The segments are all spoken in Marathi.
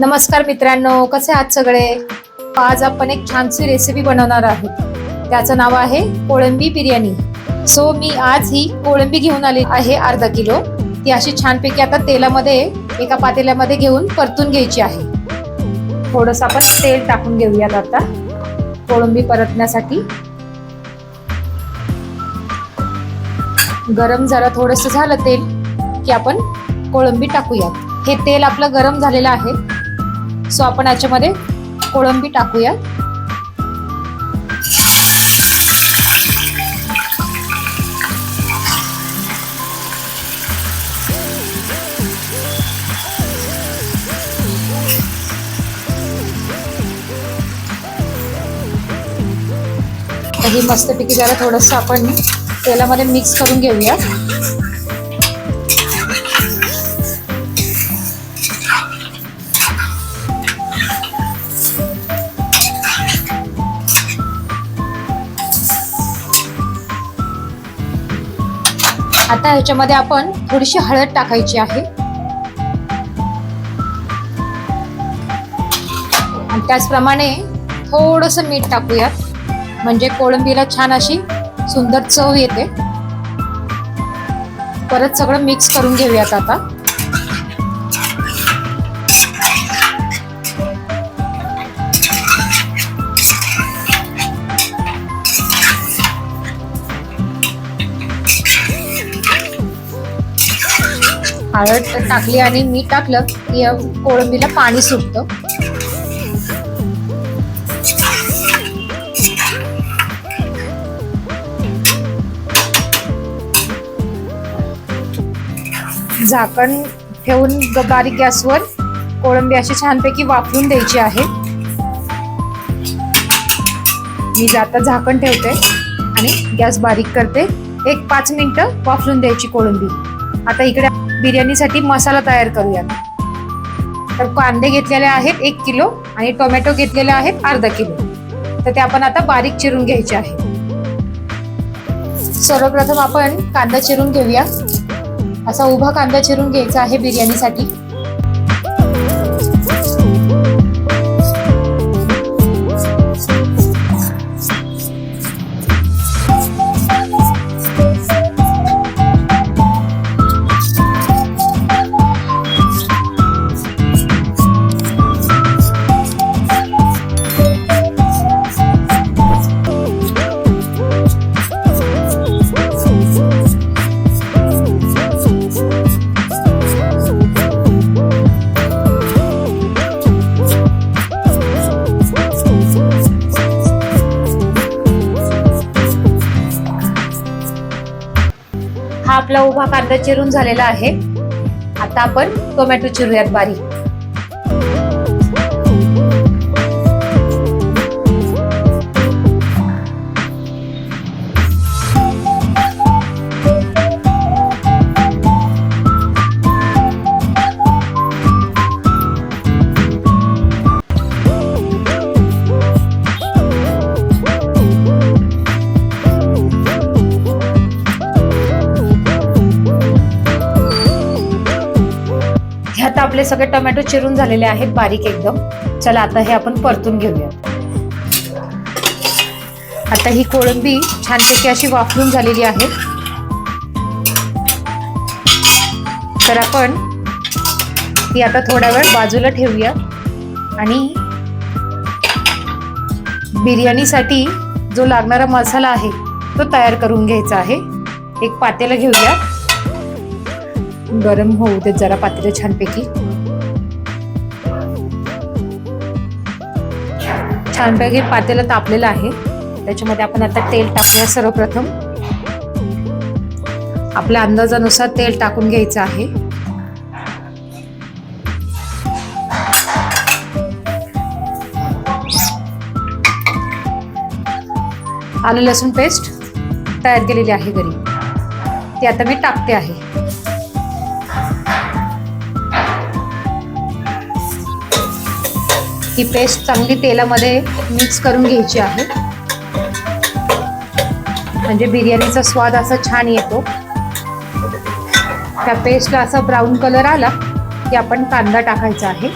नमस्कार मित्रांनो कसे आहात सगळे? आज आपण एक छानशी रेसिपी बनवणार आहोत. त्याचं नाव आहे कोळंबी बिर्याणी. सो मी आज ही कोळंबी घेऊन आली आहे अर्धा किलो. ती अशी छानपैकी आता तेलामध्ये एका पातेल्यामध्ये घेऊन परतून घ्यायची आहे. थोडंसं आपण तेल टाकून घेऊयात आता. कोळंबी परतण्यासाठी. गरम जरा थोडंसं झालं तेल की आपण कोळंबी टाकूयात. हे तेल आपलं गरम झालेलं आहे. सो आपण याच्यामध्ये कोळंबी टाकूया. ही मस्तपैकी जरा थोडंसं आपण तेलामध्ये मिक्स करून घेऊया आता ह्याच्यामध्ये आपण थोडीशी हळद टाकायची आहे. आणि त्याचप्रमाणे थोडस मीठ टाकूयात. म्हणजे कोळंबीला छान अशी सुंदर चव येते. परत सगळं मिक्स करून घेऊयात आता. हळद टाकली आणि मीठ टाकलं की कोळंबीला पाणी सुटतं. झाकण ठेवून बारीक गॅसवर कोळंबी अशी छानपैकी वापरून द्यायची आहे. मी जाता झाकण ठेवते आणि गॅस बारीक करते. एक पाच मिनिटं वापरून द्यायची कोळंबी. आता इकडे बिर्याणीसाठी मसाला तयार करूयात. तर कांदे घेतलेले आहेत एक किलो आणि टोमॅटो घेतलेले आहेत अर्धा किलो. तर ते आपण आता बारीक चिरून घ्यायचे आहे. सर्वप्रथम आपण कांदा चिरून घेऊया. असा उभा कांदा चिरून घ्यायचा आहे बिर्याणीसाठी. आपला उभा कांदा चिरून झालेला आहे. आता आपण टोमॅटो चिरूयात बारीक. आपले सगळे टोमॅटो चिरून झालेले आहेत बारीक एकदम. चला आता हे आपण परतून घेऊया. आता ही कोळंबी छानपैकी अशी वाफरून झालेली आहे. तर आपण ती आता थोडा वेळ बाजूला ठेवूया. आणि बिर्याणीसाठी जो लागणारा मसाला आहे तो तयार करून घ्यायचा आहे. एक पातेलं घेऊया. गरम होऊ दे जरा पातेलं छानपैकी. छानपैकी पातेलं तापलेलं आहे. त्याच्यामध्ये आपण आता तेल टाकूया सर्वप्रथम. आपल्या अंदाजानुसार तेल टाकून घ्यायचं आहे. आलं लसूण पेस्ट तयार केलेली आहे घरी. ती आता मी टाकते आहे. ही पेस्ट चांगली तेलामध्ये मिक्स करून घ्यायची आहे. म्हणजे बिर्याणीचा स्वाद असा छान येतो. त्या पेस्टला असा ब्राऊन कलर आला की आपण कांदा टाकायचा आहे.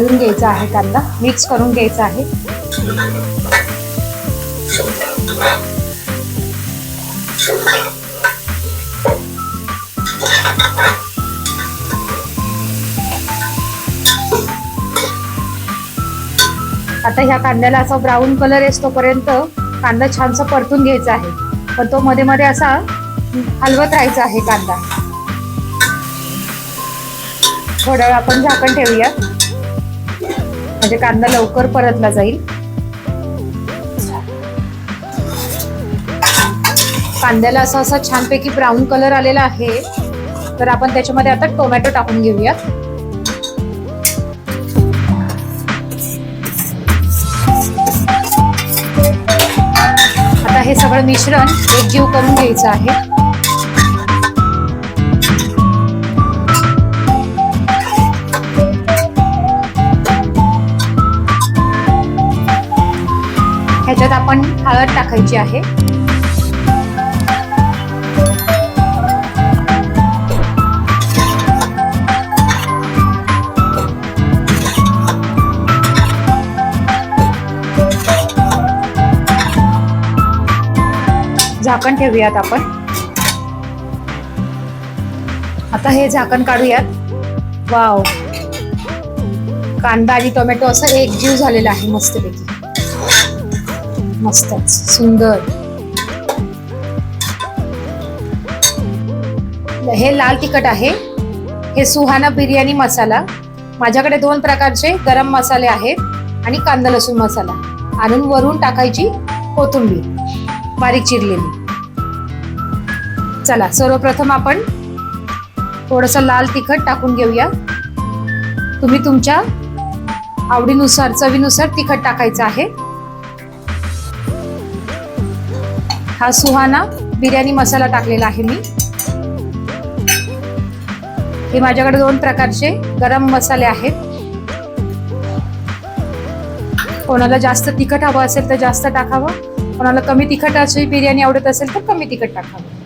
हलवून घ्यायचा आहे कांदा मिक्स करून घ्यायचा आहे. आता ह्या कांद्याला असा ब्राऊन कलर येतोपर्यंत कांदा छानसा परतून घ्यायचा आहे. पण तो मध्ये मध्ये असा हलवत राहायचा आहे कांदा. थोड्या वेळ आपण झाकण ठेवूया. म्हणजे कांदा लवकर परतला जाईल. कांद्याला असा असा छानपैकी ब्राऊन कलर आलेला आहे. तर आपण त्याच्यामध्ये आता टोमॅटो टाकून घेऊयात. आता हे सगळं मिश्रण एकजीव करून घ्यायचं आहे. ह्याच्यात आपण हळद टाकायची आहे. झाकण ठेवूयात आपण. आता हे झाकण काढूयात. वाव. कांदा आणि टोमॅटो असं एक जीव झालेला आहे मस्तपैकी. मस्तच सुंदर. हे लाल तिखट आहे. हे सुहाना बिर्याणी मसाला. माझ्याकडे दोन प्रकारचे गरम मसाले आहेत आणि कांदा लसूण मसाला. आणून वरून टाकायची कोथिंबीर. बारीक चिरलेली. चला सर्वप्रथम आपण थोडस लाल तिखट टाकून घेऊया. तुम्ही तुमच्या आवडीनुसार चवीनुसार तिखट टाकायचं आहे. हा सुहाना बिर्याणी मसाला टाकलेला आहे मी. हे माझ्याकडे दोन प्रकारचे गरम मसाले आहेत. कोणाला जास्त तिखट हवं असेल तर जास्त टाकावं. कोणाला कमी तिखट अशी बिर्याणी आवडत असेल तर कमी तिखट टाकावं.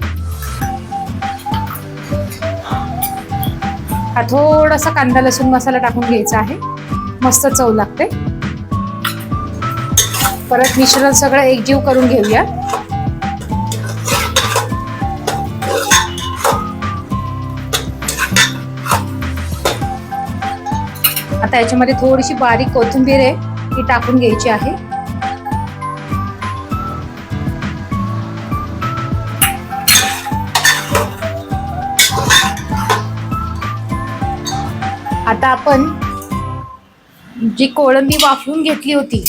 हा थोडासा कांदा लसूण मसाला टाकून घ्यायचा आहे. मस्त चव लागते. परत मिश्रण सगळं एकजीव करून घेऊया. आता याच्यामध्ये थोडीशी बारीक कोथिंबीर आहे ती टाकून घ्यायची आहे. आता आपण जी कोळंबी वाफवून घेतली होती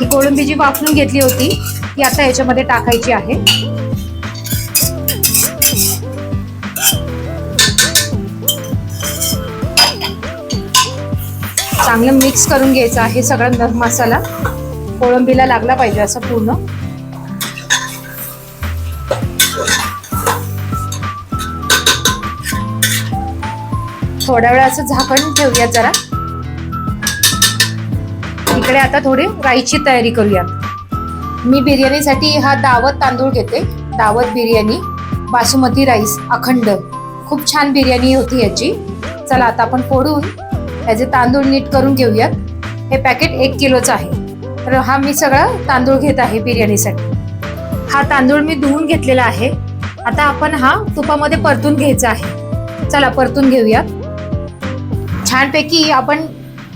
ही कोळंबी जी वाफवून घेतली होती ती आता याच्यामध्ये टाकायची आहे. चांगलं मिक्स करून घ्यायचं आहे सगळा नर मसाला. कोळंबीला लागला पाहिजे असं पूर्ण. थोड्या वेळा असं झाकण ठेवूया जरा. इकडे आता थोडी राईची तयारी करूया. मी बिर्याणीसाठी हा दावत तांदूळ घेते. दावत बिर्याणी बासुमती राईस अखंड. खूप छान बिर्याणी होती याची. चला आता आपण फोडून याचे तांदूळ नीट करून घेऊयात. हे पॅकेट एक किलोचं आहे. तर हा मी सगळा तांदूळ घेत आहे बिर्याणीसाठी. हा तांदूळ मी धुवून घेतलेला आहे. आता आपण हा तुपामध्ये परतून घ्यायचा आहे. चला परतून घेऊया छानपैकी आपण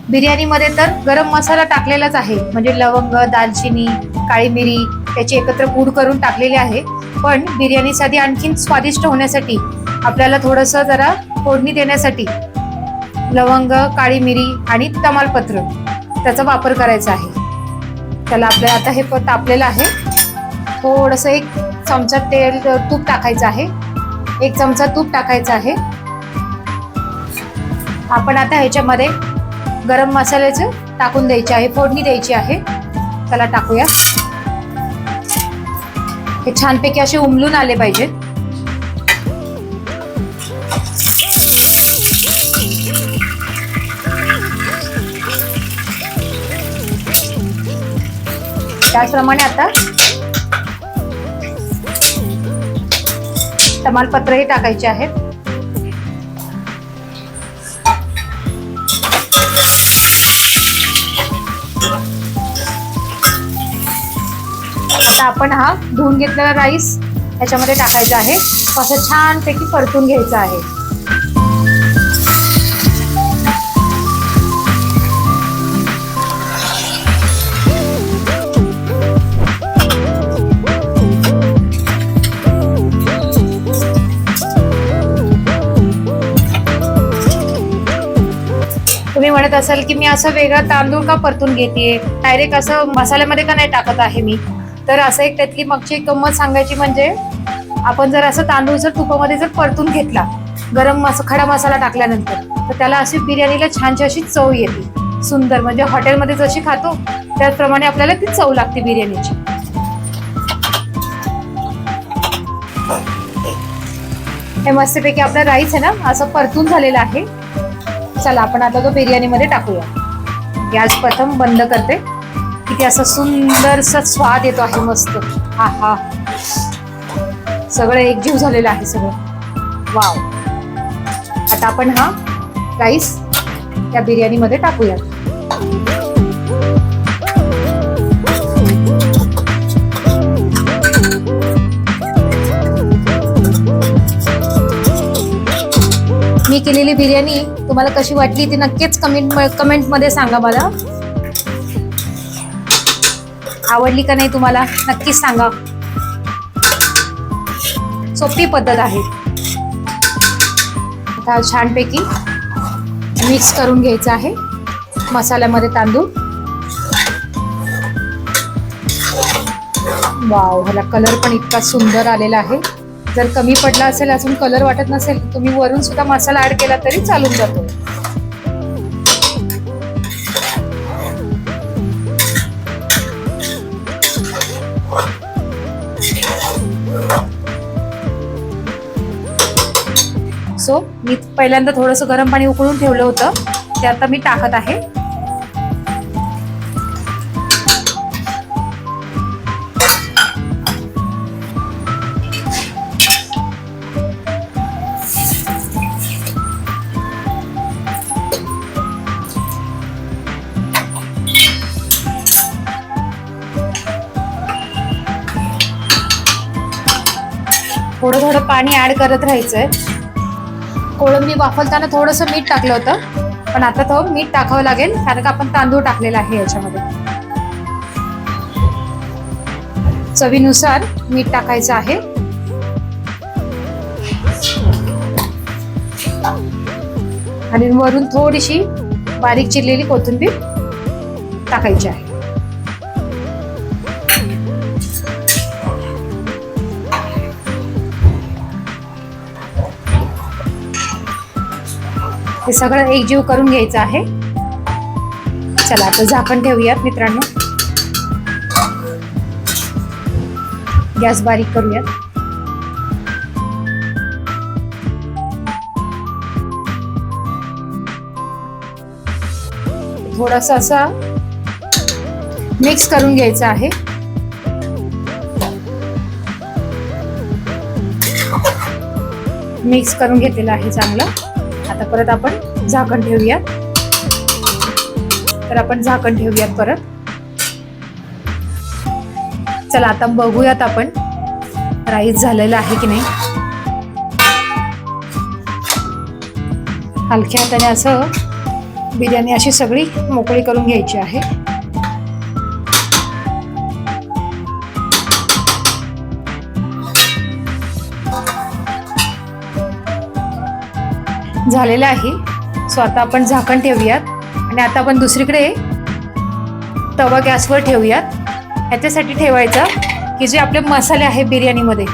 बिर्याणीमध्ये तर गरम मसाला टाकलेलाच आहे. म्हणजे लवंग दालचिनी काळी मिरी त्याची एकत्र पूड करून टाकलेली आहे. पण बिर्याणीसाठी आणखीन स्वादिष्ट होण्यासाठी आपल्याला थोडंसं जरा फोडणी देण्यासाठी लवंग काळी मिरी आणि तमालपत्र त्याचा वापर करायचा आहे. त्याला आपल्याला आता हे प- तापलेलं आहे. थोडंसं एक चमचा तेल तूप टाकायचं आहे. एक चमचा तूप टाकायचं आहे. आपण आता ह्याच्यामध्ये गरम मसाल्याचं टाकून द्यायचे आहे. फोडणी द्यायची आहे. त्याला टाकूया. हे छानपैकी असे उमलून आले पाहिजेत. त्याचप्रमाणे आता तमालपत्रही टाकायचे आहेत. आता आपण हा धुवून घेतलेला राईस त्याच्यामध्ये टाकायचा आहे. असं छानपैकी परतून घ्यायचं आहे. तुम्ही असेल की मी असं वेगळा तांदूळ का परतून घेते डायरेक्ट असं मसाल्यामध्ये का नाही टाकत आहे मी? तर असं एक त्यातली मागची एक गंमत सांगायची म्हणजे आपण जर असं तांदूळ जर तुपामध्ये जर परतून घेतला गरम मस खडा मसाला टाकल्यानंतर तर त्याला अशी बिर्याणीला छानशी अशी चव येते. सुंदर म्हणजे हॉटेलमध्ये जशी खातो त्याचप्रमाणे आपल्याला ती चव लागते बिर्याणीची. हे मस्तपैकी आपला राईस आहे ना असं परतून झालेला आहे. चला आपण आता तो बिर्याणीमध्ये टाकूया. गॅस प्रथम बंद करते. किती असा सुंदरसा स्वाद येतो आहे मस्त. हा हा. सगळं एकजीव झालेलं आहे सगळं. वाव. आता आपण हा राईस त्या बिर्याणीमध्ये टाकूया मी केलेली बिर्याणी तुम्हाला कशी वाटली ती नक्कीच कमेंट कमेंटमध्ये सांगा मला. आवडली का नाही तुम्हाला नक्कीच सांगा. सोपी पद्धत आहे. आता छानपैकी मिक्स करून घ्यायचं आहे. मसाल्यामध्ये तांदूळ. वाव ह्याला कलर पण इतका सुंदर आलेला आहे. जर कमी पडला असेल अजून कलर वाटत नसेल तुम्ही वरून सुद्धा मसाला ऍड केला तरी चालून जातो. सो मी पहिल्यांदा थोडंसं गरम पाणी उकळून ठेवलं होतं. ते आता मी टाकत आहे. थोडं थोडं पाणी ऍड करत राहायचंय. कोळंबी वाफलताना थोडंसं मीठ टाकलं होतं पण आता तो मीठ टाकावं लागेल कारण का आपण तांदूळ टाकलेला आहे याच्यामध्ये. चवीनुसार मीठ टाकायचं आहे. आणि वरून थोडीशी बारीक चिरलेली कोथिंबीर टाकायची आहे. हे सगळं एकजीव करून घ्यायचं आहे. चला आता झाकण ठेवूयात मित्रांनो. गॅस बारीक करूयात. थोडस असा मिक्स करून घ्यायचं आहे. मिक्स करून घेतलेलं आहे चांगलं. आता परत आपण झाकण ठेवूयात. तर आपण झाकण ठेवूयात परत. चला आता बघूयात आपण राईस झालेला आहे की नाही. हलक्या हाताने असं बिर्याणी अशी सगळी मोकळी करून घ्यायची आहे. झालेलं आहे. सो आता आपण झाकण ठेवूयात. आणि आता आपण दुसरीकडे तवा गॅसवर ठेवूयात. ह्याच्यासाठी ठेवायचा की जे आपले मसाले आहे बिर्याणीमध्ये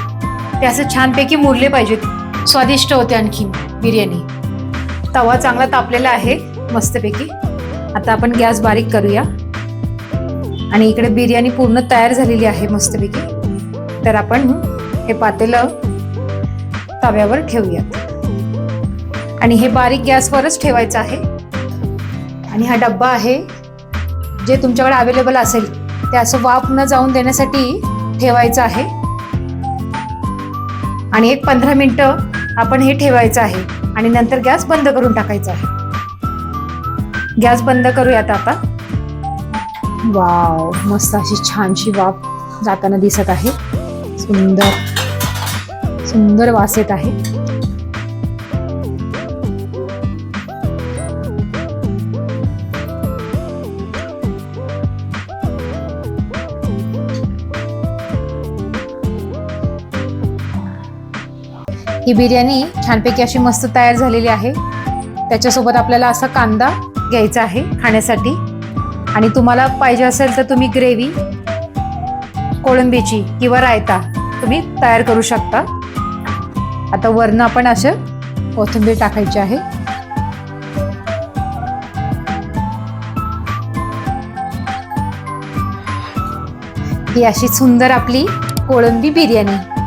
ते असं छानपैकी मुरले पाहिजेत. स्वादिष्ट होते आणखीन बिर्याणी. तवा चांगला तापलेला आहे मस्तपैकी. आता आपण गॅस बारीक करूया. आणि इकडे बिर्याणी पूर्ण तयार झालेली आहे मस्तपैकी. तर आपण हे पातेलं तव्यावर ठेवूयात. आणि हे बारीक गॅसवरच ठेवायचं आहे. आणि हा डब्बा आहे जे तुमच्याकडे अवेलेबल असेल ते असं वाफ न जाऊन देण्यासाठी ठेवायचं आहे. आणि एक पंधरा मिनटं आपण हे ठेवायचं आहे आणि नंतर गॅस बंद करून टाकायचा आहे. गॅस बंद करूयात आता. वाव मस्त अशी छानशी वाफ जाताना दिसत आहे. सुंदर सुंदर वास येत आहे. ही बिर्याणी छानपैकी अशी मस्त तयार झालेली आहे. त्याच्यासोबत आपल्याला असा कांदा घ्यायचा आहे खाण्यासाठी. आणि तुम्हाला पाहिजे असेल तर तुम्ही ग्रेव्ही कोळंबीची किंवा रायता तुम्ही तयार करू शकता. आता वरनं आपण असं कोथिंबीर टाकायची आहे. ही अशी सुंदर आपली कोळंबी बिर्याणी.